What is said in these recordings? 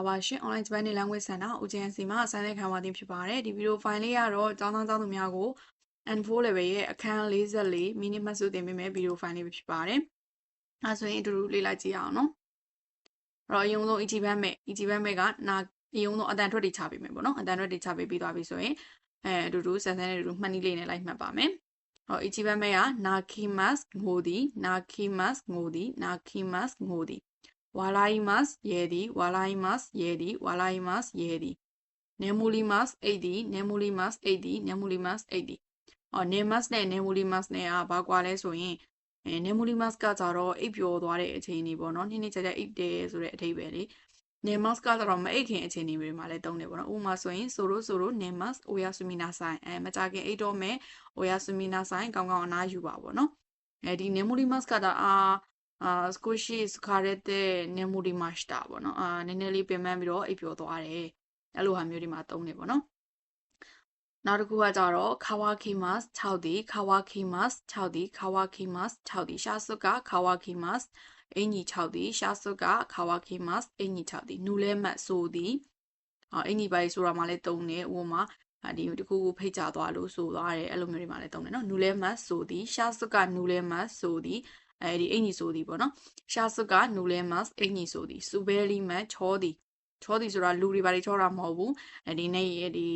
လာပါရှင် online Japanese language center ဦးကျန်းစီမှာဆိုင်းတဲ့ခံပါတင်ဖြစ်ပါတယ်ဒီဗီဒီယိုဖိုင်လေးကတော့ကျောင်းသားကျောင်းသူများကို N4 level ရဲ့အခန်း44 mini မှတ်စုတင်ပေးမယ်ဗီဒီယိုဖိုင်လေးပဲဖြစ်ပါတယ်အဲဆိုရင်အတူတူလေ့လာကြည့်အောင်နော်အဲ့တော့အရင်ဆုံး EG ဘတ်မဲ့ EG ဘတ်မဲ့ကနာအရင်ဆုံးအတန်ထွက်တွေချပေးမယ်ပေါ့နော်အတန်ထွက်တွေချပေးပြီးသွားပြီဆိုရင်အဲအတူတူဆန်ဆန်နဲ့အတူတူမှတ်နည်းလေးနဲ့လိုက်မှတ်ပါမယ်ဟော EG ဘတ်မဲ့က nakimas ငိုသည် nakimas ငိုသည် nakimas ငို Walaimas yedi, walaimas yedi, walaimas yedi. Nemulimas edi, nemulimas edi, nemulimas edi. အော် nemas နဲ့ nemulimas နဲ့ကဘာကွာလဲဆိုရင်အဲ nemulimas ကကြတော့အိပ်ပျော်သွားတဲ့အချိန်တွေပေါ့နော်နှင်းနှင်းကြဲကြဲအိပ်တယ်ဆိုတဲ့အဓိပ္ပာယ်လေး nemas ကကြတော့မအိပ်ခင်အချိန်တွေမှာလည်းသုံးတယ်ပေါ့နော်ဥပမာဆိုရင်ဆိုလိုဆိုလို nemas oyasumina sai အဲမကြခင်အိပ်တော့မယ် oyasumina sai ကောင်းကောင်းအနားယူပါပေါ့နော်အဲဒီ nemulimas ကတာအာ အာစကူရှိစခါရတဲ့နေမူဒီမတ်တာပေါ့နော်အာနည်းနည်းလေးပင်ပန်းပြီးတော့အိပ်ပျော်သွားတယ်အဲ့လိုဟာမျိုးဒီမှာသုံးနေပေါ့နော်နောက်တစ်ခုကကြတော့ kawakimas 6ဒီ kawakimas 6ဒီ kawakimas 6ဒီရှာစုက kawakimas အင်ကြီး6ဒီရှာစုက kawakimas အင်ကြီး6ဒီနူလဲမတ်ဆိုသည်အင်ကြီးပိုင်းဆိုတာမှလည်းသုံးတယ်ဥပမာအဒီတခုခုဖိတ်ကြသွားလို့ဆိုသွားတယ်အဲ့လိုမျိုးတွေမှလည်းသုံးတယ်နော်နူလဲမတ်ဆိုသည်ရှာစုကနူလဲမတ်ဆိုသည် အဲဒီအင်ကြီးဆိုသည်ပေါ့နော်ရှာစုကနူလဲမတ်အင်ကြီးဆိုသည်စူဘယ်လီမတ်ချောသည်ချောသည်ဆိုတာလူတွေဘာတွေချောတာမဟုတ်ဘူးအဲဒီနေ့ဒီ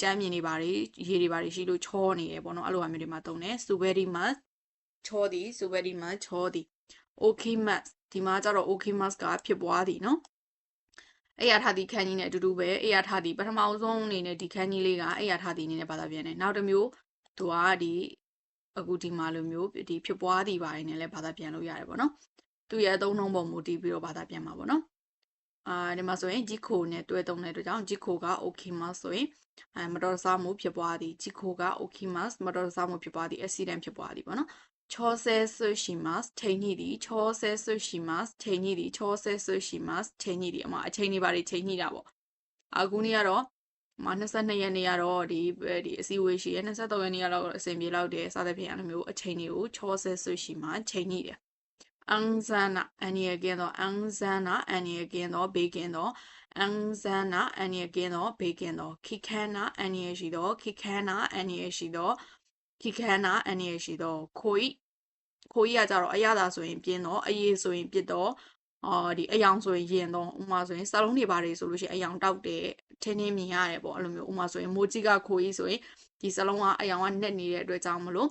ကြမ်းမြင်တွေဘာတွေရေတွေဘာတွေရှိလို့ချောနေတယ်ပေါ့နော်အဲ့လိုဟာမျိုးတွေမှာသုံးတယ်စူဘယ်လီမတ်ချောသည်စူဘယ်လီမတ်ချောသည် okay mass ဒီမှာကျတော့ okay mass ကဖြစ်ပွားသည်နော်အဲ့ရထားသည်ခန်းကြီးနဲ့အတူတူပဲအဲ့ရထားသည်ပထမဆုံးအနေနဲ့ဒီခန်းကြီးလေးကအဲ့ရထားသည်အနေနဲ့ဘာသာပြန်တယ်နောက်တစ်မျိုးသူကဒီ အခုဒီမှာလိုမျိုးဒီဖြစ်ပွားသည်ပိုင်းနဲ့လည်းဘာသာပြန်လို့ရတယ်ပေါ့နော်သူရဲ့အသုံးနှုန်းပေါ်မူတည်ပြီးတော့ဘာသာပြန်မှာပေါ့နော်အာဒီမှာဆိုရင်ဂျီခိုနဲ့တွဲသုံးတဲ့အတွက်ကြောင့်ဂျီခိုက okay mass ဆိုရင်အဲမတော်တဆမှုဖြစ်ပွားသည်ဂျီခိုက okay mass မတော်တဆမှုဖြစ်ပွားသည် accident ဖြစ်ပွားသည်ပေါ့နော်ချောဆဲဆွရှိမတ်ထိန်ညိသည်ချောဆဲဆွရှိမတ်ထိန်ညိသည်ချောဆဲဆွရှိမတ်ထိန်ညိသည်အမအချိန်တွေပါတွေချိန်ညိတာပေါ့အခုနေ့ကတော့ မ22ရက်နေ့ကတော့ဒီဒီအစည်းအဝေးရှိရ23ရက်နေ့ကတော့အစဉ်ပြေလောက်တယ်စသဖြင့်အဲ့လိုမျိုးအချိန်တွေကိုချောဆဲဆွရှိမတ်ချိန်ညိတယ်အန်ဇာနာအန်ရီကင်းတော့အန်ဇာနာအန်ရီကင်းတော့ဘေကင်းတော့အန်ဇာနာအန်ရီကင်းတော့ဘေကင်းတော့ခိခန်နာအန်ရီရှိတော့ခိခန်နာအန်ရီရှိတော့ခိခန်နာအန်ရီရှိတော့ခိုဤခိုဤကကြတော့အရသာဆိုရင်ပြင်းတော့အရေးဆိုရင်ပြစ်တော့ အော်ဒီအယောင်ဆိုရင်ရင်တော့ဥမာဆိုရင်စလုံးတွေပါတယ်ဆိုလို့ရှိရင်အယောင်တောက်တယ်ထင်းထင်းမြင်ရတယ်ပေါ့အဲ့လိုမျိုးဥမာဆိုရင်မိုးကြီးကခိုဤဆိုရင်ဒီစလုံးကအယောင်ကနှက်နေတဲ့အတွက်ကြောင့်မလို့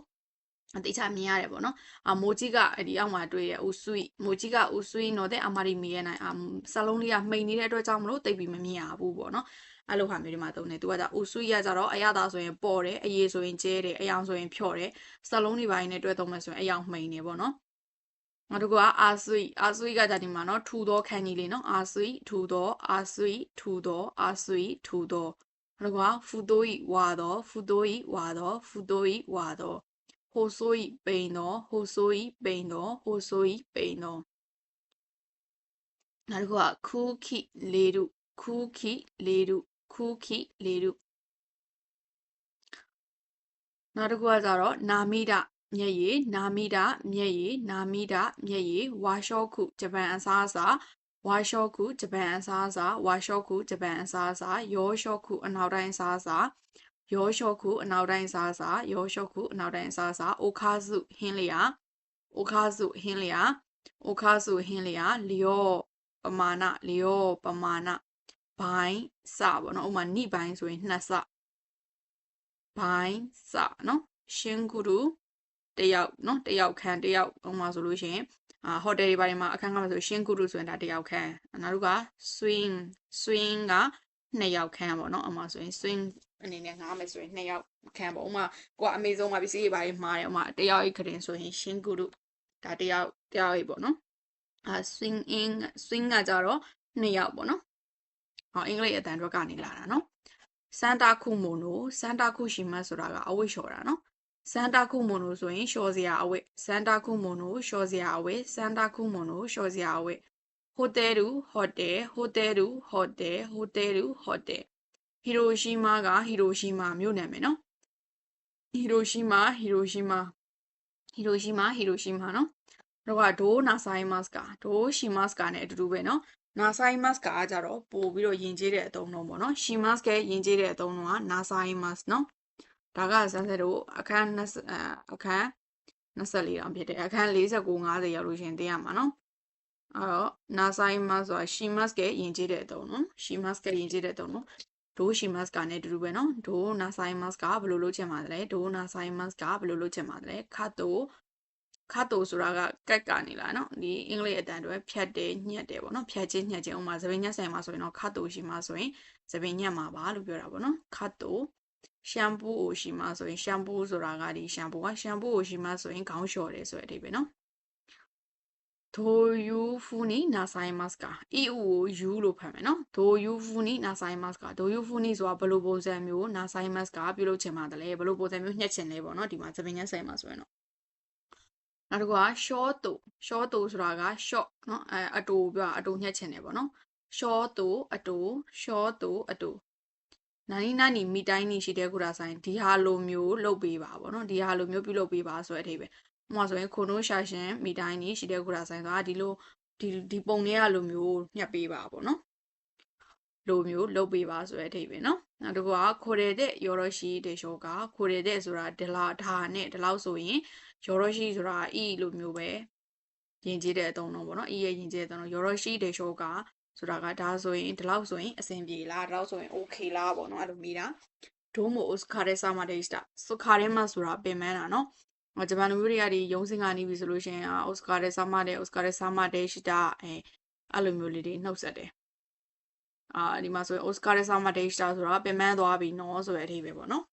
အတိအကျမြင်ရတယ်ပေါ့နော်အမိုကြီးကဒီအောက်မှာတွေ့ရဦးဆွီမိုကြီးကဦးဆွီနော်တဲ့အမာရီမီရဲ့နိုင်အစလုံးလေးကမှိန်နေတဲ့အတွက်ကြောင့်မလို့တိတ်ပြီးမမြင်ရဘူးပေါ့နော်အဲ့လိုဟာမျိုးတွေမှာသုံးတယ်သူကကြဦးဆွီရကြတော့အရသာဆိုရင်ပေါ်တယ်အရေးဆိုရင်ကျဲတယ်အယောင်ဆိုရင်ဖြော့တယ်စလုံးတွေပိုင်းနဲ့တွဲသုံးမယ်ဆိုရင်အယောင်မှိန်နေပေါ့နော် နောက်တစ်ခုကအာဆွီအာဆွီကကြဒီမှာနော်ထူသောခန်းကြီးလေးနော်အာဆွီထူသောအာဆွီထူသောအာဆွီထူသောနောက်တစ်ခုကဖူတိုဤဝါသောဖူတိုဤဝါသောဖူတိုဤဝါသောဟိုဆိုဤပိန်သောဟိုဆိုဤပိန်သောဟိုဆိုဤပိန်သောနောက်တစ်ခုကခူးခိလေရုခူးခိလေရုခူးခိလေရုနောက်တစ်ခုကကြတော့နာမိဒ မျက်ရည်နာမိဒမျက်ရည်နာမိဒမျက်ရည်ဝါရှော့ခုဂျပန်အစားအစာဝါရှော့ခုဂျပန်အစားအစာဝါရှော့ခုဂျပန်အစားအစာယောရှော့ခုအနောက်တိုင်းအစားအစာယောရှော့ခုအနောက်တိုင်းအစားအစာယောရှော့ခုအနောက်တိုင်းအစားအစာအိုခါစုဟင်းလျာအိုခါစုဟင်းလျာအိုခါစုဟင်းလျာလျော့ပမာဏလျော့ပမာဏဘိုင်းစပေါ့နော်ဥမာနိဘိုင်းဆိုရင်နှစ်စဘိုင်းစနော်ရှင်းကူတူ တယောက်နော်တယောက်ခန်းတယောက်ဥမာဆိုလို့ရှိရင်အာဟိုတယ်တွေဘာတွေမှာအခန်းကမှာဆိုရှင်းကူတူဆိုရင်ဒါတယောက်ခန်းနောက်တစ်ခုက swing swing ကနှစ်ယောက်ခန်းပေါ့နော်အမှဆိုရင် swing အနေနဲ့ငားမယ်ဆိုရင်နှစ်ယောက်ခန်းပေါ့ဥမာကိုကအမေဆုံးမှာပစ္စည်းတွေဘာတွေမှားတယ်ဥမာတယောက်အိတ်ခရင်ဆိုရင်ရှင်းကူတူဒါတယောက်တယောက်အိတ်ပေါ့နော်အာ swing in swing ကကြတော့နှစ်ယောက်ပေါ့နော်ဟောအင်္ဂလိပ်အတန်အတွက်ကနေလာတာနော်စန်တာခုမိုနိုစန်တာခုရှိမတ်ဆိုတာကအဝိတ်လျှော်တာနော် စန်တာခုမိုနိုဆိုရင်လျှော်စရာအဝိတ်စန်တာခုမိုနိုလျှော်စရာအဝိတ်စန်တာခုမိုနိုလျှော်စရာအဝိတ်ဟိုတယ်တူဟိုတယ်ဟိုတယ်တူဟိုတယ်ဟိုတယ်တူဟိုတယ်ဟီရိုရှီမာကဟီရိုရှီမာမြို့နာမည်နော်ဟီရိုရှီမာဟီရိုရှီမာဟီရိုရှီမာဟီရိုရှီမာနော်တော့ကဒိုနာဆိုင်မတ်ကဒိုရှီမတ်ကနဲ့အတူတူပဲနော် nasaimas ကကြတော့ပို့ပြီးတော့ယဉ်ကျေးတဲ့အသုံးအနှုန်းပေါ့နော် shimas ကယဉ်ကျေးတဲ့အသုံးအနှုန်းက nasaimas နော် ဒါကစမ်းစက်တို့အခန်း20အဲအခန်း24တောင်ဖြစ်တယ်အခန်း49 50ရောက်လို့ရှရင်သိရမှာနော်အဲ့တော့ nasaimas ဆိုတာ shimas ကယဉ်ကျေးတဲ့အသုံးနော် shimas ကယဉ်ကျေးတဲ့အသုံးနော်ဒိုး shimas ကနဲ့အတူတူပဲနော်ဒိုး nasaimas ကဘယ်လိုလုပ်ချင်ပါသလဲဒိုး nasaimas ကဘယ်လိုလုပ်ချင်ပါသလဲခတ်တို့ခတ်တို့ဆိုတာကကက်ကနေလာနော်ဒီအင်္ဂလိပ်အတန်တွေဖြတ်တယ်ညက်တယ်ပေါ့နော်ဖြတ်ချင်းညက်ချင်းဥမာသပင်ညက်ဆိုင်မှာဆိုရင်တော့ခတ်တို့ရှိမှာဆိုရင်သပင်ညက်မှာပါလို့ပြောတာပေါ့နော်ခတ်တို့ ရှမ်ပူကိုရှိမှာဆိုရင်ရှမ်ပူဆိုတာကဒီရှမ်ပူကရှမ်ပူကိုရှိမှာဆိုရင်ခေါင်းလျှော်တယ်ဆိုတဲ့အဓိပ္ပာယ်နော်ဒိုယူဖူနီနာဆိုင်မတ်ကာ EU ကိုယူလို့ဖတ်မယ်နော်ဒိုယူဖူနီနာဆိုင်မတ်ကာဒိုယူဖူနီဆိုတာဘယ်လိုပုံစံမျိုးနာဆိုင်မတ်ကာပြုလုပ်ချင်ပါတယ်လဲဘယ်လိုပုံစံမျိုးညှက်ချင်လဲပေါ့နော်ဒီမှာသပင်ညက်ဆိုင်မှာဆိုရင်တော့နောက်တစ်ခုက short တူ short တူဆိုတာက short နော်အဲအတူပြောအတူညှက်ချင်တယ်ပေါ့နော် short တူအတူ short တူအတူ နာနီနာနီမိတိုင်းနေရှိတဲ့ကုရာဆိုင်ဒီဟာလိုမျိုးလုပ်ပေးပါပေါ့နော်ဒီဟာလိုမျိုးပြုလုပ်ပေးပါဆိုတဲ့အထိပဲဥပမာဆိုရင်ခုနိုးရှာရှင်မိတိုင်းနေရှိတဲ့ကုရာဆိုင်ဆိုတာဒီလိုဒီဒီပုံတွေကလိုမျိုးညှက်ပေးပါပေါ့နော်လိုမျိုးလုပ်ပေးပါဆိုတဲ့အထိပဲเนาะနောက်တစ်ခုကခိုရတဲ့ယောရရှိတဲ့ရှောကခိုရတဲ့ဆိုတာဒလာဒါနဲ့ဒီလောက်ဆိုရင်ယောရရှိဆိုတာအီလိုမျိုးပဲယဉ်ကျေးတဲ့အသုံးတော့ပေါ့နော်အီရဲ့ယဉ်ကျေးတဲ့အသုံးတော့ယောရရှိတဲ့ရှောက ဆိုတာကဒါဆိုရင်ဒီလောက်ဆိုရင်အဆင်ပြေလားဒီလောက်ဆိုရင် okay လားပေါ့နော်အဲ့လိုမိတာဒိုမိုအိုစခါရဲဆာမဒေးစတာစခါရဲမဆိုတာပင်မန်းတာနော်ဂျပန်လူမျိုးတွေကဒီရုံးစင်ကနေပြီဆိုလို့ရှိရင်အော်စကာရဲဆာမဒေအော်စကာရဲဆာမဒေရှိတာအဲအဲ့လိုမျိုးလေးတွေနှုတ်ဆက်တယ်အာဒီမှာဆိုရင် Oscar ရဲ့ Summer Day Star ဆိုတာပင်ပန်းသွားပြီနော်ဆိုတဲ့အထိပဲပေါ့နော်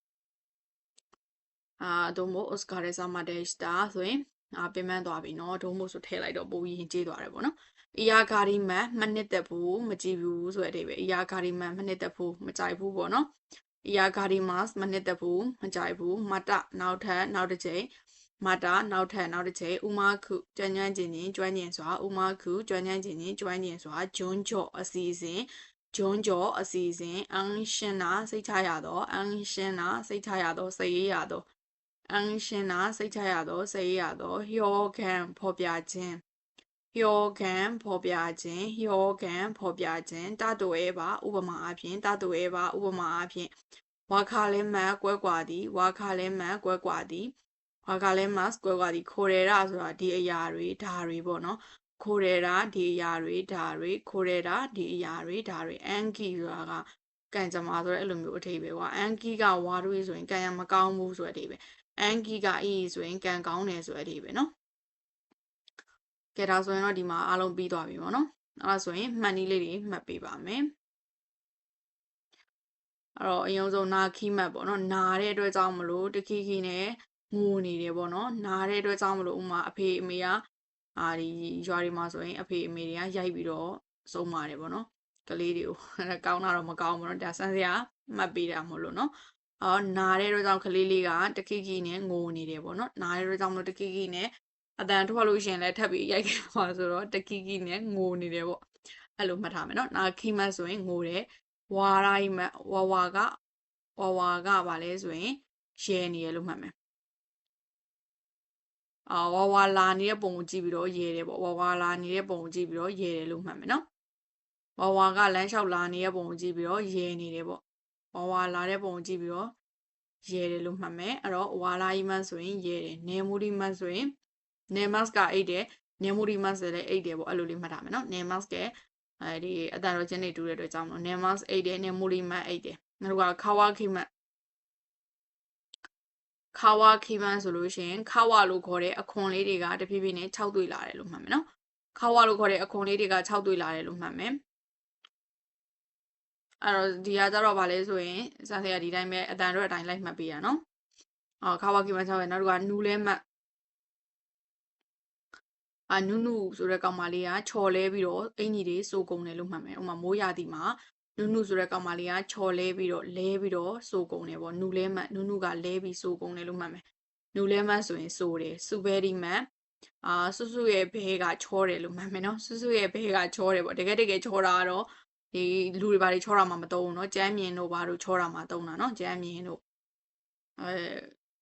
အာဒိုမို Oscar ရဲ့ Summer Day Star ဆိုရင်အာပင်ပန်းသွားပြီနော်ဒိုမိုဆိုထည့်လိုက်တော့ပိုပြီးရင်ကျေးသွားတယ်ပေါ့နော် အီယာဂါရီမန်မနစ်သက်ဘူးမကြည့်ဘူးဆိုတဲ့အထိပဲအီယာဂါရီမန်မနစ်သက်ဘူးမကြိုက်ဘူးပေါ့နော်အီယာဂါရီမတ်မနစ်သက်ဘူးမကြိုက်ဘူးမတနောက်ထပ်နောက်တစ်ချိန်မတာနောက်ထပ်နောက်တစ်ချိန်ဥမာခုကျွမ်းကျွမ်းကျင်ကျင်ကျွမ်းကျင်စွာဥမာခုကျွမ်းကျွမ်းကျင်ကျင်ကျွမ်းကျင်စွာဂျွန်းကြော့အစီအစဉ်ဂျွန်းကျော်အစီအစဉ်အန်ရှင်နာစိတ်ချရသောအန်ရှင်နာစိတ်ချရသောစိတ်ရရသောအန်ရှင်နာစိတ်ချရသောစိတ်ရရသောဟျောခံဖော်ပြခြင်း ဟျောခံဖော်ပြခြင်းဟျောခံဖော်ပြခြင်းတတုဲပါဥပမာအဖြစ်တတုဲပါဥပမာအဖြစ်ဝါခါလဲမတ်ကွဲကွာသည်ဝါခါလဲမတ်ကွဲကွာသည်ဝါခါလဲမတ်ကွဲကွာသည်ခိုရဲရဆိုတာဒီအရာတွေဒါတွေပေါ့နော်ခိုရဲတာဒီအရာတွေဒါတွေခိုရဲတာဒီအရာတွေဒါတွေအန်ကီဆိုတာကကံကြမ္မာဆိုတဲ့အဲ့လိုမျိုးအထိပ္ပယ်ကွာအန်ကီကဝါတွေဆိုရင်ကံရမကောင်းဘူးဆိုတဲ့အထိပ္ပယ်အန်ကီကအေးဆိုရင်ကံကောင်းတယ်ဆိုတဲ့အထိပ္ပယ်နော် ကဲဒါဆိုရင်တော့ဒီမှာအားလုံးပြီးသွားပြီပေါ့နော်အဲ့ဒါဆိုရင်မှန်နည်းလေးတွေမှတ်ပေးပါမယ်အဲ့တော့အရင်ဆုံးနာခီးမှတ်ပေါ့နော်နာတဲ့အတွက်ကြောင့်မလို့တခီခီနဲ့ငိုနေတယ်ပေါ့နော်နာတဲ့အတွက်ကြောင့်မလို့ဥမာအဖေအမေကအာဒီရွာတွေမှာဆိုရင်အဖေအမေတွေကရိုက်ပြီးတော့ဆုံးမာတယ်ပေါ့နော်ကလေးတွေကိုကောင်းတာတော့မကောင်းဘူးနော်ဒါဆန်းစရာမှတ်ပေးတာမဟုတ်လို့နော်အော်နားတဲ့တော့ကြောင့်ကလေးလေးကတခိခိနဲ့ငိုနေတယ်ပေါ့နော်နားတဲ့တော့ကြောင့်မလို့တခိခိနဲ့ အတန်ထွက်လို့ရှိရင်လည်းထပ်ပြီးရိုက်ခဲ့ပါဆိုတော့တခိခိနဲ့ငိုနေတယ်ပေါ့အဲ့လိုမှတ်ထားမယ်နော်နာခိမတ်ဆိုရင်ငိုတယ်ဝါရိုင်းမဝါဝါကဝါဝါကပါလဲဆိုရင်ရဲနေရလို့မှတ်မယ်အာဝါဝါလာနေတဲ့ပုံကိုကြည့်ပြီးတော့ရဲတယ်ပေါ့ဝါဝါလာနေတဲ့ပုံကိုကြည့်ပြီးတော့ရဲတယ်လို့မှတ်မယ်နော်ဝါဝါကလမ်းလျှောက်လာနေတဲ့ပုံကိုကြည့်ပြီးတော့ရဲနေတယ်ပေါ့ဝါဝါလာတဲ့ပုံကိုကြည့်ပြီးတော့ရဲတယ်လို့မှတ်မယ်အဲ့တော့ဝါလာကြီးမတ်ဆိုရင်ရဲတယ်နေမူဒီမတ်ဆိုရင် နေမတ်ကအိတ်တယ်နေမူဒီမတ်ဆိုလည်းအိတ်တယ်ပေါ့အဲ့လိုလေးမှတ်ထားမယ်နော်နေမတ်ကအဲဒီအတန်တော်ချင်းတွေတူတဲ့အတွက်ကြောင့်မလို့နေမတ်အိတ်တယ်နေမူဒီမတ်အိတ်တယ်နောက်ကခါဝါခိမတ်ခါဝါခိမန်ဆိုလို့ရှိရင်ခါဝါလို့ခေါ်တဲ့အခွန်လေးတွေကတဖြည်းဖြည်းနဲ့6တွေ့လာတယ်လို့မှတ်မယ်နော်ခါဝါလို့ခေါ်တဲ့အခွန်လေးတွေက6တွေ့လာတယ်လို့မှတ်မယ်အဲ့တော့ဒီကကြတော့ဗာလဲဆိုရင်စံစရာဒီတိုင်းပဲအတန်တော့အတိုင်းလိုက်မှတ်ပေးရနော်အော်ခါဝါခိမန်6ပဲနောက်တစ်ခါနူလဲမှတ် အာနုနုဆိုတဲ့ကောင်မလေးကချော်လဲပြီးတော့အင်ကြီးတွေစိုးကုန်တယ်လို့မှတ်မယ်ဥမာမိုးရာသီမှာနုနုဆိုတဲ့ကောင်မလေးကချော်လဲပြီးတော့လဲပြီးတော့စိုးကုန်တယ်ပေါ့နုလဲမှတ်နုနုကလဲပြီးစိုးကုန်တယ်လို့မှတ်မယ်နုလဲမှတ်ဆိုရင်စိုးတယ်စူဘဲဒီမှတ်အာဆုဆုရဲ့ဘဲကချောတယ်လို့မှတ်မယ်နော်ဆုဆုရဲ့ဘဲကချောတယ်ပေါ့တကယ်တကယ်ချောတာကတော့ဒီလူတွေဘာတွေချောတာမှမသုံးဘူးเนาะကြမ်းမြင်တို့ဘာတို့ချောတာမှသုံးတာเนาะကြမ်းမြင်တို့အဲ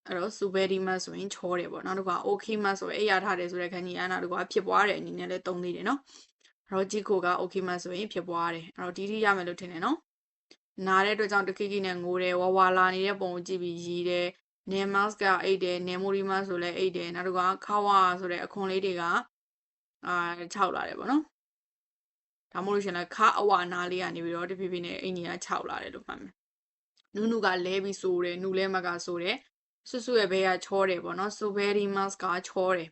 အဲ့တော့ subedima ဆိုရင်ချောတယ်ပေါ့နောက်တစ်ခုက okima ဆိုရင်အိယာထားတယ်ဆိုတဲ့ခန်းကြီးကနောက်တစ်ခုကဖြစ်ပွားတယ်အနေနဲ့လည်းသုံးသေးတယ်နော်အဲ့တော့ jiko က okima ဆိုရင်ဖြစ်ပွားတယ်အဲ့တော့ဒီဒီရမယ်လို့ထင်တယ်နော်နားတဲ့အတွက်ကြောင့်တခိခိနဲ့ငိုတယ်ဝါဝါလာနေတဲ့ပုံကိုကြည့်ပြီးရီးတယ်နေမတ်ကအိတ်တယ်နေမိုရီမဆိုလည်းအိတ်တယ်နောက်တစ်ခုကခဝါဆိုတဲ့အခွန်လေးတွေကအာခြောက်လာတယ်ပေါ့နော်ဒါမှမဟုတ်ရှင်လည်းခအဝါနားလေးကနေပြီးတော့တဖြည်းဖြည်းနဲ့အင်ကြီးကခြောက်လာတယ်လို့မှတ်မယ်နုနုကလဲပြီးဆိုတယ်နုလဲမကဆိုတယ် ဆွဆွရဲ့ဘဲကချောတယ်ပေါ့နော်ဆိုဘယ်ဒီမတ်ကချောတယ်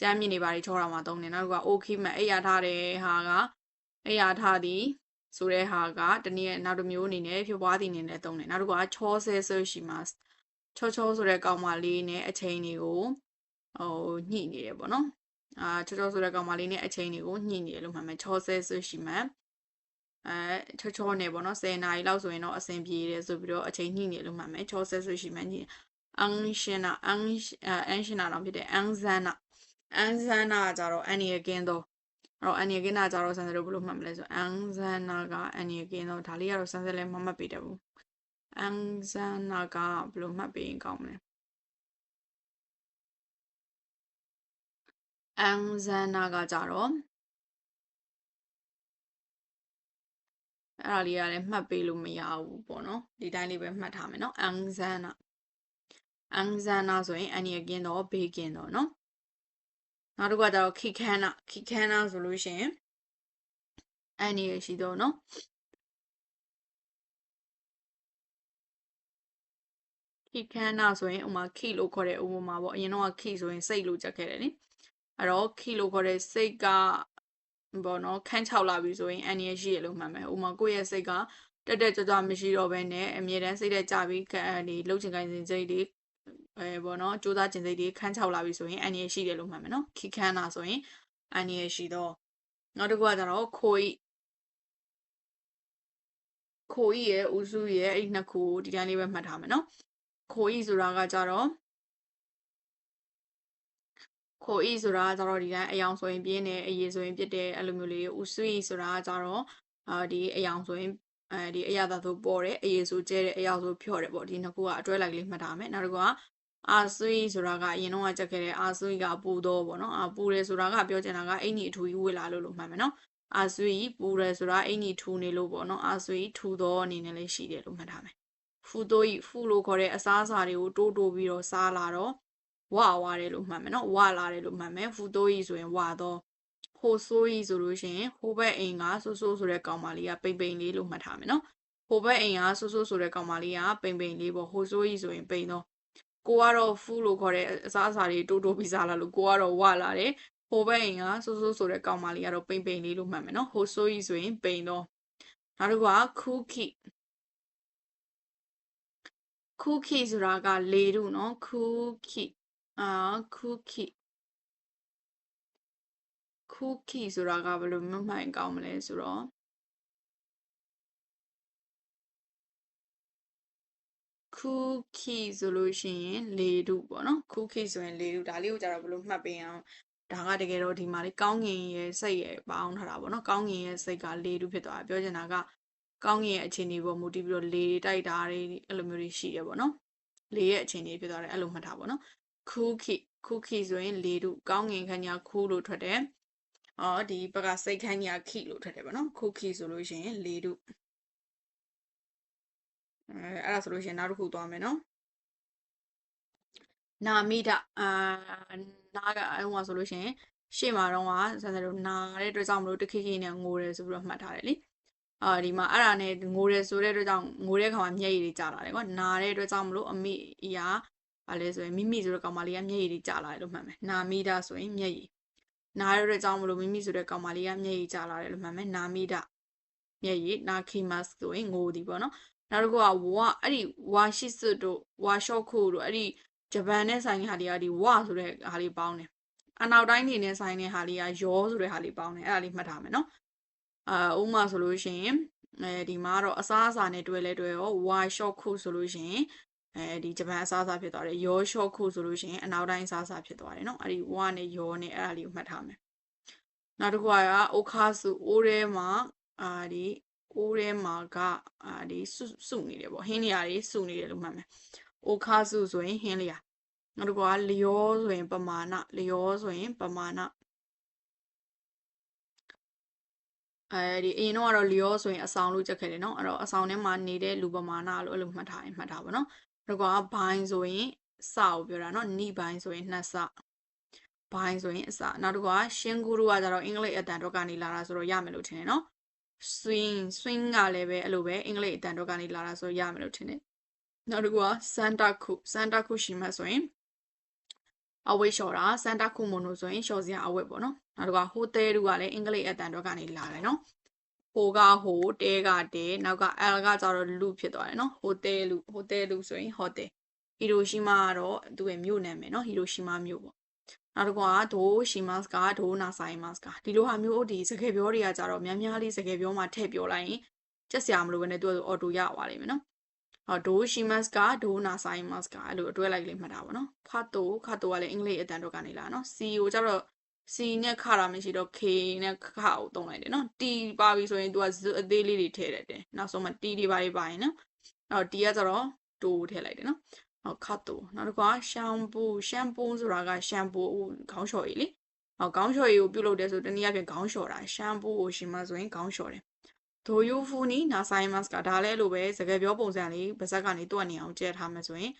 ကြမ်းမြင့်နေပါလေချောတာမှသုံးတယ်နောက်တစ်ခါ okay မှအိပ်ရထားတဲ့ဟာကအိပ်ရထားသည်ဆိုတဲ့ဟာကတနည်းနောက်တစ်မျိုးအနေနဲ့ဖြစ်ပွားသည်အနေနဲ့သုံးတယ်နောက်တစ်ခါချောဆဲဆဲရှိမှာချောချောဆိုတဲ့ကောင်မလေးနဲ့အချိန်တွေကိုဟိုညှိနေတယ်ပေါ့နော်အာချောချောဆိုတဲ့ကောင်မလေးနဲ့အချိန်တွေကိုညှိနေတယ်လို့မှတ်မယ်ချောဆဲဆဲရှိမှာအဲချောချောနေပေါ့နော်10နာရီလောက်ဆိုရင်တော့အဆင်ပြေတယ်ဆိုပြီးတော့အချိန်ညှိနေလို့မှတ်မယ်ချောဆဲဆဲရှိမှညှိ အန်ရှင်နာအန်အန်ရှင်နာတော့ဖြစ်တယ်အန်ဇန်နာအန်ဇန်နာကကြတော့အန်ရီကင်းတော့အဲ့တော့အန်ရီကင်းနာကြတော့ဆန်စလို့ဘယ်လိုမှတ်မလဲဆိုအန်ဇန်နာကအန်ရီကင်းတော့ဒါလေးကတော့ဆန်စလည်းမမှတ်ပေးတတ်ဘူးအန်ဇန်နာကဘယ်လိုမှတ်ပေးရင်ကောင်းမလဲအန်ဇန်နာကကြတော့အဲ့ဒါလေးကလည်းမှတ်ပေးလို့မရဘူးပေါ့နော်ဒီတိုင်းလေးပဲမှတ်ထားမယ်နော်အန်ဇန်နာ အန်ဇန်နာဆိုရင်အန်ရီကင်းတော့ဘေးကင်းတော့နော်နောက်တစ်ခုကကျတော့ခိခန်းနာခိခန်းနာဆိုလို့ရှိရင်အန်ရီရှိတော့နော်ခိခန်းနာဆိုရင်ဥမာခိလို့ခေါ်တဲ့ဥပမာပေါ့အရင်တော့ခိဆိုရင်စိတ်လို့ကြက်ခဲ့တယ်နိအဲ့တော့ခိလို့ခေါ်တဲ့စိတ်ကပေါ့နော်ခန်းချောက်လာပြီဆိုရင်အန်ရီရှိရလို့မှတ်မယ်ဥမာကိုယ့်ရဲ့စိတ်ကတက်တက်ကြွကြွမရှိတော့ဘဲနဲ့အမြဲတမ်းစိတ်တက်ကြပြီးဒီလှုပ်ချင်ကိုင်းစဉ်စိတ်တွေ အဲပေါ့နော်စူးစမ်းကျင်စိတ်တွေခန်းချောက်လာပြီဆိုရင်အန်ရီရှိတယ်လို့မှတ်မယ်နော်ခိခန်းနာဆိုရင်အန်ရီရှိတော့နောက်တစ်ခုကကျတော့ခိုဤခိုဤရဲ့ဥစုရဲ့အဲ့နှစ်ခုဒီတိုင်းလေးပဲမှတ်ထားမယ်နော်ခိုဤဆိုတာကကြတော့ခိုဤဆိုတာကကြတော့ဒီတိုင်းအယောင်ဆိုရင်ပြင်းတယ်အရေးဆိုရင်ပြစ်တယ်အဲ့လိုမျိုးလေးဥစုဤဆိုတာကကြတော့အာဒီအယောင်ဆိုရင်အဲဒီအရာသာဆိုပေါ်တယ်အရေးဆိုကျဲတယ်အယောင်ဆိုဖြော့တယ်ပေါ့ဒီနှစ်ခုကအတွဲလိုက်ကလေးမှတ်ထားမယ်နောက်တစ်ခုက အာဆွေးဆိုတာကအရင်တော့ကြက်ခဲ့တဲ့အာဆွေးကပူတော့ပေါ့နော်အာပူတယ်ဆိုတာကပြောချင်တာကအင်ကြီးအထူကြီးဝေလာလို့လို့မှတ်မယ်နော်အာဆွေးပူတယ်ဆိုတာအင်ကြီးထူနေလို့ပေါ့နော်အာဆွေးထူတော့အနေနဲ့လည်းရှိတယ်လို့မှတ်ထားမယ်ဖူတိုးဖူလို့ခေါ်တဲ့အစားအစာတွေကိုတိုးတိုးပြီးတော့စားလာတော့ဝါဝါတယ်လို့မှတ်မယ်နော်ဝါလာတယ်လို့မှတ်မယ်ဖူတိုးကြီးဆိုရင်ဝါတော့ဟိုဆိုးကြီးဆိုလို့ရှိရင်ဟိုဘက်အိမ်ကဆိုးဆိုးဆိုတဲ့ကောင်မလေးကပိန်ပိန်လေးလို့မှတ်ထားမယ်နော်ဟိုဘက်အိမ်ကဆိုးဆိုးဆိုတဲ့ကောင်မလေးကပိန်ပိန်လေးပေါ့ဟိုဆိုးကြီးဆိုရင်ပိန်တော့ ကိုကတော့ဖူးလို့ခေါ်တဲ့အစားအစာတွေတိုးတိုးပြီးစားလာလို့ကိုကတော့ဝလာတယ်ဟိုဘက်အိမ်ကဆိုးဆိုးဆိုတဲ့ကောင်မလေးကတော့ပိန်ပိန်လေးလို့မှတ်မယ်နော်ဟိုဆိုးကြီးဆိုရင်ပိန်တော့နောက်တစ်ခုကခူခီခူခီဆိုတာကလေတုနော်ခူခီအာခူခီခူခီဆိုတာကဘယ်လိုမှတ်မှန်ကောင်းမလဲဆိုတော့ ခုခီဆိုလို့ရှိရင်လေတုပေါ့နော်ခုခီဆိုရင်လေတုဒါလေးကိုကြတော့ဘယ်လိုမှတ်ပေးအောင်ဒါကတကယ်တော့ဒီမှာလေးကောင်းငင်ရဲ့စိတ်ရဲ့ပေါင်းထားတာပေါ့နော်ကောင်းငင်ရဲ့စိတ်ကလေတုဖြစ်သွားတာပြောချင်တာကကောင်းငင်ရဲ့အခြေအနေပေါ်မူတည်ပြီးတော့လေတိုက်တာတွေအဲ့လိုမျိုးတွေရှိတယ်ပေါ့နော်လေရဲ့အခြေအနေဖြစ်သွားတယ်အဲ့လိုမှတ်ထားပေါ့နော်ခုခီခုခီဆိုရင်လေတုကောင်းငင်ခညာခူးလို့ထွက်တယ်အော်ဒီဘက်ကစိတ်ခညာခီလို့ထွက်တယ်ပေါ့နော်ခုခီဆိုလို့ရှိရင်လေတု အဲအဲ့ဒါဆိုလို့ရှိရင်နောက်တစ်ခုသွားမယ်နော်နာမိဒအာနာကအဲဟိုဆိုလို့ရှိရင်ရှေ့မှာတော့ကဆန်ဆန်တို့နာတဲ့အတွက်ကြောင့်မလို့တခိခိနဲ့ငိုတယ်ဆိုပြီးတော့မှတ်ထားတယ်လေအာဒီမှာအဲ့ဒါနဲ့ငိုတယ်ဆိုတဲ့အတွက်ကြောင့်ငိုတဲ့ခါမှာမျက်ရည်တွေကျလာတယ်ကွာနာတဲ့အတွက်ကြောင့်မလို့အမိအရာဘာလဲဆိုရင်မိမိဆိုတဲ့ကောင်မလေးကမျက်ရည်တွေကျလာတယ်လို့မှတ်မယ်နာမိဒဆိုရင်မျက်ရည်နာတဲ့အတွက်ကြောင့်မလို့မိမိဆိုတဲ့ကောင်မလေးကမျက်ရည်ကျလာတယ်လို့မှတ်မယ်နာမိဒမျက်ရည်နာခိမတ်ဆိုရင်ငိုသည်ပေါ့နော် နောက်တစ်ခုကဝါအဲ့ဒီဝါရှိစွတို့ဝါရှော့ခုတို့အဲ့ဒီဂျပန်နဲ့ဆိုင်တဲ့ဟာတွေကဒီဝါဆိုတဲ့ဟာလေးပေါင်းတယ်အနောက်တိုင်းနေနဲ့ဆိုင်တဲ့ဟာလေးကရောဆိုတဲ့ဟာလေးပေါင်းတယ်အဲ့ဒါလေးမှတ်ထားမယ်နော်အာဥမာဆိုလို့ရှိရင်အဲဒီမှာတော့အစားအစာနဲ့တွဲလဲတွဲရောဝါရှော့ခုဆိုလို့ရှိရင်အဲဒီဂျပန်အစားအစာဖြစ်သွားတယ်ရောရှော့ခုဆိုလို့ရှိရင်အနောက်တိုင်းအစားအစာဖြစ်သွားတယ်နော်အဲ့ဒီဝါနဲ့ရောနဲ့အဲ့ဒါလေးကိုမှတ်ထားမယ်နောက်တစ်ခုကအိုခါစုအိုးထဲမှာအာဒီ အိုးထဲမှာကအာဒီစုစုနေတယ်ပေါ့ဟင်းလျာတွေစုနေတယ်လို့မှတ်မယ်။အိုခါစုဆိုရင်ဟင်းလျာနောက်တစ်ခုကလျောဆိုရင်ပမာဏလျောဆိုရင်ပမာဏအဲဒီအရင်တော့ကတော့လျောဆိုရင်အဆောင်လို့ချက်ခဲ့တယ်နော်အဲ့တော့အဆောင်ထဲမှာနေတဲ့လူပမာဏလို့အဲ့လိုမှတ်ထားရင်မှတ်ထားပါနော်အဲ့တော့ကဘိုင်းဆိုရင်စကိုပြောတာနော်နိဘိုင်းဆိုရင်နှစ်စဘိုင်းဆိုရင်အစနောက်တစ်ခုကရှင်းဂူရူကကျတော့အင်္ဂလိပ်အတန်တော့ကနေလာတာဆိုတော့ရမယ်လို့ထင်တယ်နော် swing swing ကလည်းပဲအဲ့လိုပဲအင်္ဂလိပ်အတန်တော့ကနေလာတာဆိုရမယ်လို့ထင်တယ်နောက်တစ်ခုက Santa ခု Santa ခုရှိမှဆိုရင်အဝိတ်လျှော်တာ Santa ခုမိုနိုဆိုရင်လျှော်စရာအဝတ်ပေါ့နော်နောက်တစ်ခုက hotel တို့ကလည်းအင်္ဂလိပ်အတန်တော့ကနေလာတယ်နော်ဟိုကဟိုတဲကတဲနောက်က L ကကျတော့လူဖြစ်သွားတယ်နော် hotel လူ hotel လူဆိုရင် hotel ဟီရိုရှီမာကတော့သူ့ရဲ့မြို့နာမည်နော်ဟီရိုရှီမာမြို့ပေါ့ နောက်တစ်ခုကဒိုရှိမတ်ကဒိုနာဆိုင်မတ်ကဒီလိုဟာမျိုးဒီစကားပြောတွေကကြတော့များများလေးစကားပြောမှထည့်ပြောလိုက်ရင်ချက်စရာမလိုဘဲနဲ့သူကအော်တိုရသွားလိမ့်မယ်နော်ဟောဒိုရှိမတ်ကဒိုနာဆိုင်မတ်ကအဲ့လိုအတွဲလိုက်လေးမှတ်တာပါနော်ခတ်တိုခတ်တိုကလည်းအင်္ဂလိပ်အတန်တော့ကနေလာနော် C ကိုကျတော့ C နဲ့ခတာမရှိတော့ K နဲ့ခကိုတုံးလိုက်တယ်နော် T ပါပြီဆိုရင်သူကအသေးလေးတွေထည့်လိုက်တယ်နောက်ဆုံးမှ T တွေပါတွေပါရင်နော်အဲ့တော့ T ကကျတော့ဒိုထည့်လိုက်တယ်နော် ဟောခတ်တိုနောက်တစ်ခါရှမ်ပူရှမ်ပူဆိုတာကရှမ်ပူခေါင်းလျှော်ရည်လေဟောခေါင်းလျှော်ရည်ကိုပြုတ်လုပ်တယ်ဆိုတနည်းအားဖြင့်ခေါင်းလျှော်တာရှမ်ပူကိုရှင်မဆိုရင်ခေါင်းလျှော်တယ်ဒိုယူဖူနီနာဆိုင်မတ်ကဒါလည်းလိုပဲစကားပြောပုံစံလေးပါဇက်ကနေတွက်နေအောင်ကြဲထားမယ်ဆိုရင်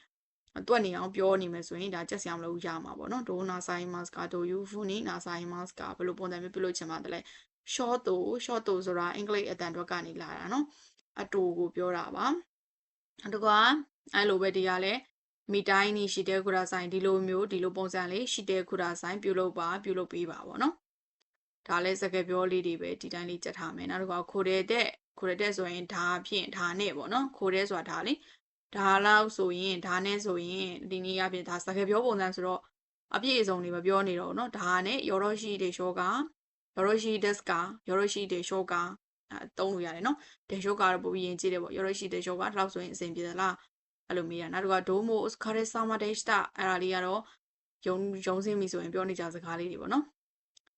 တွက်နေအောင်ပြောနေမယ်ဆိုရင်ဒါကြက်စရာမလိုရမှာပေါ့နော်ဒိုနာဆိုင်မတ်ကဒိုယူဖူနီနာဆိုင်မတ်ကဘယ်လိုပုံစံမျိုးပြုတ်လုပ်ချင်ပါတလဲ short တို short တိုဆိုတာအင်္ဂလိပ်အတန်တွက်ကနေလာတာနော်အတူကိုပြောတာပါအတူကအဲ့လိုပဲဒီကလည်း မိတိုင်းနီရှိတဲ့ကုဒါဆိုင်ဒီလိုမျိုးဒီလိုပုံစံလေးရှိတဲ့ကုဒါဆိုင်ပြုလုပ်ပါပြုလုပ်ပေးပါဗောနော်ဒါလည်းစကားပြောလေးတွေပဲဒီတိုင်းလေးကြက်ထားမယ်နောက်တစ်ခါခိုတယ်တဲ့ခိုတယ်တဲ့ဆိုရင်ဒါဖြင့်ဒါနဲ့ဗောနော်ခိုတယ်ဆိုတာဒါလေဒါလောက်ဆိုရင်ဒါနဲ့ဆိုရင်ဒီနေ့အပြင်ဒါစကားပြောပုံစံဆိုတော့အပြည့်အစုံတွေမပြောနေတော့ဗောနော်ဒါနဲ့ယောရရှိတေရှောကယောရရှိဒက်စကယောရရှိတေရှောကအဲတုံးလို့ရတယ်နော်တေရှောကတော့ပုံပြီးရင်ကြည့်တယ်ဗောယောရရှိတေရှောကဒါလောက်ဆိုရင်အဆင်ပြေသလား အဲ့လိုမေးတာနောက်တစ်ခါဒိုမိုစကာရက်ဆာမဒေရှတာအဲ့ဒါလေးကတော့ယုံယုံစင်းပြီဆိုရင်ပြောနေကြစကားလေးတွေပေါ့နော်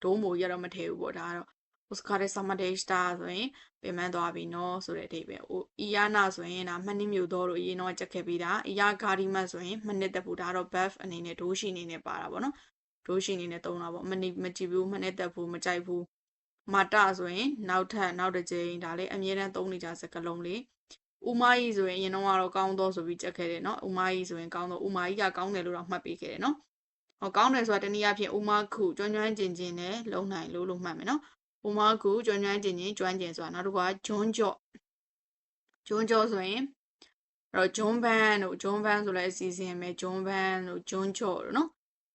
ဒိုမိုကြီးကတော့မထည့်ဘူးပေါ့ဒါကတော့ Oscar Samadeshta ဆိုရင်ပြင်ပန်းသွားပြီနော်ဆိုတဲ့အဓိပ္ပာယ်။ဟိုအီယာနာဆိုရင်ဒါမနှစ်မြို့တော်လို့အရင်တော့ကြက်ခဲ့ပြီးတာ။အီယာဂါဒီမတ်ဆိုရင်မနှစ်တက်ဘူးဒါတော့ buff အနေနဲ့ဒိုးရှိအနေနဲ့ပါတာပေါ့နော်။ဒိုးရှိအနေနဲ့သုံးတာပေါ့။မနိမကြည့်ဘူးမနှစ်တက်ဘူးမကြိုက်ဘူး။မာတာဆိုရင်နောက်ထပ်နောက်တစ်ကြိမ်ဒါလေးအမြဲတမ်းသုံးနေကြစကားလုံးလေး။ ဥမာကြီးဆိုရင်အရင်တော့ကတော့ကောင်းတော့ဆိုပြီးကြက်ခဲ့တယ်နော်။ဥမာကြီးဆိုရင်ကောင်းတော့ဥမာကြီးကကောင်းတယ်လို့တော့မှတ်ပေးခဲ့တယ်နော်။ဟောကောင်းတယ်ဆိုတာတနည်းအားဖြင့်ဥမာခုကျွမ်းကျွမ်းကျင်ကျင်နဲ့လုံနိုင်လို့လို့မှတ်မယ်နော်။ဥမာကူကျွမ်းကျွမ်းကျင်ကျင်ကျွမ်းကျင်ဆိုတာနောက်တစ်ခုကဂျွန်းကြော့ဂျွန်းကြော့ဆိုရင်အဲ့တော့ဂျွန်းဘန်တို့ဂျွန်းဘန်ဆိုလည်းအစီအစဉ်ပဲဂျွန်းဘန်တို့ဂျွန်းကြော့တို့နော်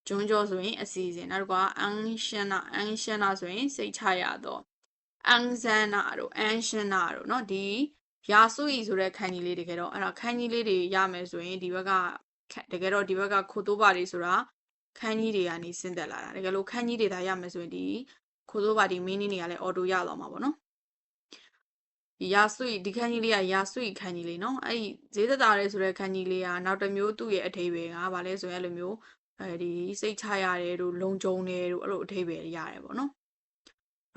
ဂျွန်းကြော့ဆိုရင်အစီအစဉ်နောက်တစ်ခုကအန်ရှန်နာအန်ရှန်နာဆိုရင်စိတ်ချရတော့အန်ဇန်နာတို့အန်ရှန်နာတို့နော်ဒီ ရာစုဤဆိုတဲ့ခန်းကြီးလေးတကယ်တော့အဲ့ဒါခန်းကြီးလေးတွေရမယ်ဆိုရင်ဒီဘက်ကတကယ်တော့ဒီဘက်ကခိုတိုးပါတွေဆိုတာခန်းကြီးတွေကနေဆင်းသက်လာတာတကယ်လို့ခန်းကြီးတွေဒါရမယ်ဆိုရင်ဒီခိုးစိုးပါဒီမင်းင်းတွေကလည်းအော်တိုရသွားမှာပေါ့နော်ရာဆွေဒီခန်းကြီးလေးကရာဆွေခန်းကြီးလေးနော်အဲ့ဒီဈေးသက်သာရဲဆိုတဲ့ခန်းကြီးလေးကနောက်တစ်မျိုးသူ့ရဲ့အထိပ္ပယ်ကဘာလဲဆိုရင်အဲ့လိုမျိုးအဲဒီစိတ်ချရတယ်တို့လုံခြုံတယ်တို့အဲ့လိုအထိပ္ပယ်ရတယ်ပေါ့နော်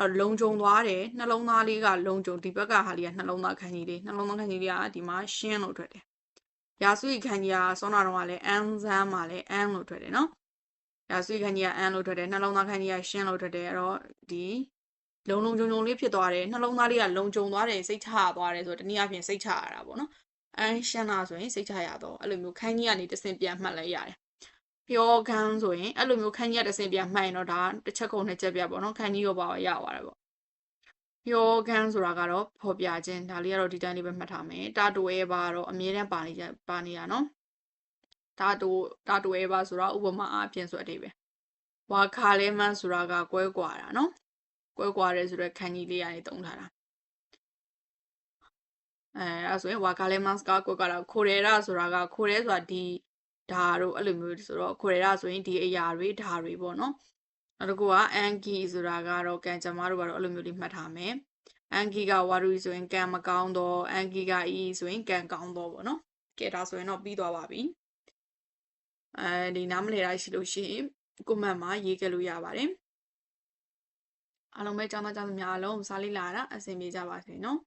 အဲ့လုံခြုံသွားတယ်နှလုံးသားလေးကလုံခြုံဒီဘက်ကဟာလေးကနှလုံးသားခန်းကြီးလေးနှလုံးသားခန်းကြီးလေးကဒီမှာရှင်းလို့ထွက်တယ်ရာဆွေခန်းကြီးကစောနာတော့ကလည်းအန်ဇမ်းမှာလည်းအန်လို့ထွက်တယ်နော်ဒါဆွေခန်းကြီးကအန်လို့ထွက်တယ်နှလုံးသားခန်းကြီးကရှင်းလို့ထွက်တယ်အဲ့တော့ဒီလုံလုံကြုံကြုံလေးဖြစ်သွားတယ်နှလုံးသားလေးကလုံကြုံသွားတယ်စိတ်ချသွားတယ်ဆိုတော့တနည်းအားဖြင့်စိတ်ချရတာပေါ့နော်အန်ရှင်းတာဆိုရင်စိတ်ချရတော့အဲ့လိုမျိုးခန်းကြီးကနေတဆင်ပြန်မှတ်လိုက်ရတယ် ပြောခန်းဆိုရင်အဲ့လိုမျိုးခန်းကြီးကတဆင်ပြန်မှတ်ရင်တော့ဒါတစ်ချက်ကုန်နှစ်ချက်ပြပေါ့နော်ခန်းကြီးရောပါရသွားတယ်ပေါ့ပြောခန်းဆိုတာကတော့ဖော်ပြခြင်းဒါလေးကတော့ဒီတိုင်းလေးပဲမှတ်ထားမယ်တာတိုအဲပါတော့အမြဲတမ်းပါနေကြပါနေတာနော်ဒါတိုဒါတိုအဲပါဆိုတာဥပမာအားဖြင့်ဆိုအတိပဲဝါခါလဲမန်းဆိုတာကကွဲကွာတာနော်ကွဲကွာတယ်ဆိုတော့ခန်းကြီးလေးကနေတုံးထားတာအဲအဲ့ဆိုရင်ဝါခါလဲမန်းကကွဲကွာတာခိုရဲရာဆိုတာကခိုရဲဆိုတာဒီ ဓာတို့အဲ့လိုမျိုးဆိုတော့ခိုရဲရာဆိုရင်ဒီအရာတွေဓာတွေပေါ့နော်နောက်တစ်ခုကအန်ကီဆိုတာကတော့ကံကြမ္မာတို့ကတော့အဲ့လိုမျိုးလေးမှတ်ထားမယ်အန်ကီကဝါရူဆိုရင်ကံမကောင်းတော့အန်ကီကအီဆိုရင်ကံကောင်းတော့ပေါ့နော်ကဲဒါဆိုရင်တော့ပြီးသွားပါပြီအဲဒီနားမလည်တာရှိလို့ရှိရင် comment မှာရေးခဲ့လို့ရပါတယ်အားလုံးပဲကြောင်းသားကြောင်းသူများအားလုံးစားလေးလာတာအဆင်ပြေကြပါစေနော်